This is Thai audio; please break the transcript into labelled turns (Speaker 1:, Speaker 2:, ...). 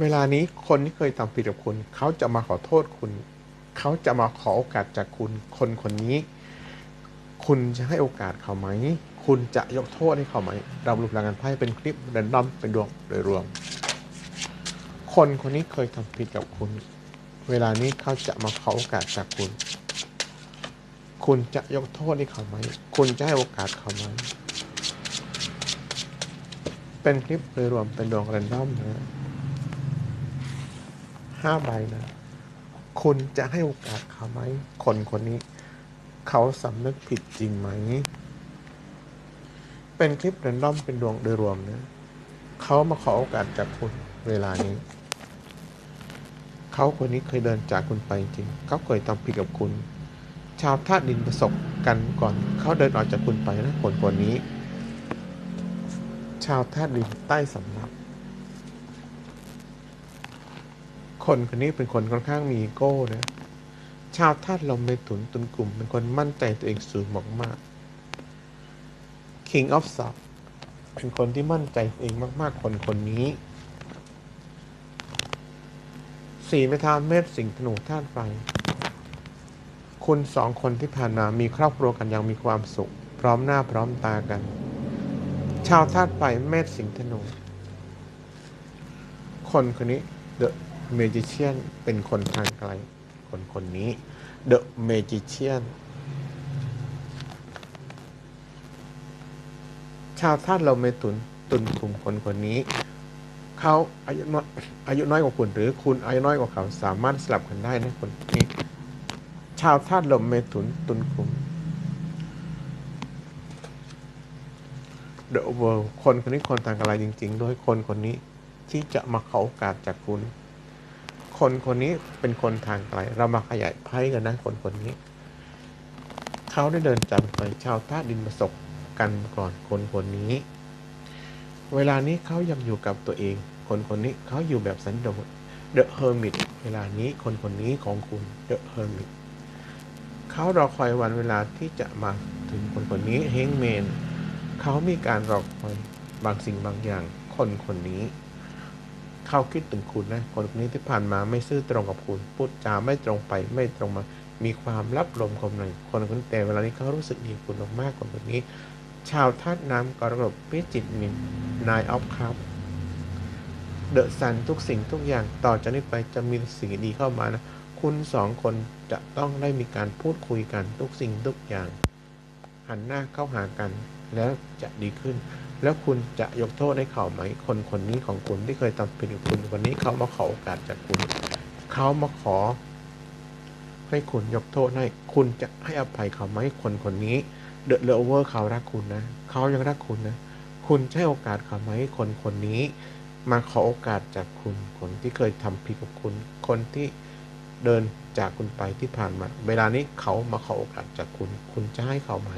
Speaker 1: เวลานี้คนที่เคยทำผิดกับคุณ เขาจะมาขอโทษคุณ เขาจะมาขอโอกาสจากคุณ คนคนนี้ คุณจะให้โอกาสเขาไหม คุณจะยกโทษให้เขาไหม เรารูปรางกันไพ่เป็นคลิปแรนดอมเป็นดวงโดยรวม คนคนนี้เคยทำผิดกับคุณ เวลานี้เขาจะมาขอโอกาสจากคุณ คุณจะยกโทษให้เขาไหม คุณจะให้โอกาสเขาไหม เป็นคลิปโดยรวมเป็นดวงแรนดอมนะ ห้าใบนะ คุณจะให้โอกาสเขาไหม คนคนนี้ เขาสำนึกผิดจริงไหม เป็นคลิปแรนดอมเป็นดวงโดยรวมนะเขามาขอโอกาสจากคุณเวลานี้ เขาคนนี้เคยเดินจากคุณไปจริง เขาเคยทำผิดกับคุณ ชาวธาตุดินประสบกันก่อน เขาเดินออกจากคุณไปนะคนคนนี้ ชาวธาตุดินใต้สำนัก คนคนนี้เป็นคนค่อนข้างมีอีโก้นะ ชาวธาตุลมในตุนตุนกลุ่ม เป็นคนมั่นใจตัวเองสูงมากๆ King of s u b เป็นคนที่มั่นใจตัวเองมาก ๆ คนคนนี้สีเมทาเมษสิงห์ธนูธาตุไฟคุณสองคนที่ผ่านมามีครอบครัวกันอย่างมีความสุข พร้อมหน้าพร้อมตากัน ชาวธาตุไฟเมษสิงห์ธนู คนคนนี้ The Magician เป็นคนทางไกล คนคนนี้ The Magician ชาวธาตุเราเมตุนตุนกลุ่มคนคนนี้ เขาอายุน้อยอายุน้อยกว่าคุณหรือคุณอายุน้อยกว่าเขาสามารถสลับกันได้นะคนนี้ ชาวธาตุลมเมถุนตุนกลุ่ม The World คนคนนี้คนทางอะไรจริง ๆ โดยคนคนนี้ที่จะมาเขอโอกาสจากคุณ คนคนนี้เป็นคนทางไกล เรามาขยายไพ่กันนะคนคนนี้ เขาได้เดินจากไปชาวธาดินประสบกันก่อนคนคนนี้ เวลานี้เขายังอยู่กับตัวเอง คนคนนี้เขาอยู่แบบสันโดษ The Hermit เวลานี้คนคนนี้ของคุณ The Hermit เขารอคอยวันเวลาที่จะมาถึงคนคนนี้เฮงเมน เขามีการรอคอยบางสิ่งบางอย่าง คนคนนี้ เขาคิดถึงคุณนะคนคนนี้ที่ผ่านมาไม่ซื่อตรงกับคุณ พูดจาไม่ตรงไปไม่ตรงมา มีความรับลมคมในคนคนนี้แต่เวลานี้เขารู้สึกดีคุณมากๆคนคนนี้ ชาวธาตุน้ำกรกฎพิจิตมินนายออฟครับเดอะซันทุกสิ่งทุกอย่างต่อจากนี้ไปจะมีสิ่งดีเข้ามานะ คุณสองคนจะต้องได้มีการพูดคุยกันทุกสิ่งทุกอย่าง หันหน้าเข้าหากันแล้วจะดีขึ้น แล้วคุณจะยกโทษให้เขาไหม คนคนนี้ของคุณที่เคยทำผิดกับคุณวันนี้เขามาขอโอกาสจากคุณ เขามาขอ ให้คุณยกโทษให้ คุณจะให้อภัยเขาไหมคนคนนี้เดอะเลเวอร์เขารักคุณนะเขายังรักคุณนะ คุณให้โอกาสเขาไหมคนคนนี้ มาขอโอกาสจากคุณ คนที่เคยทำผิดกับคุณ คนที่เดินจากคุณไปที่ผ่านมา เวลานี้เขามาขอโอกาสจากคุณ คุณจะให้เขาไหม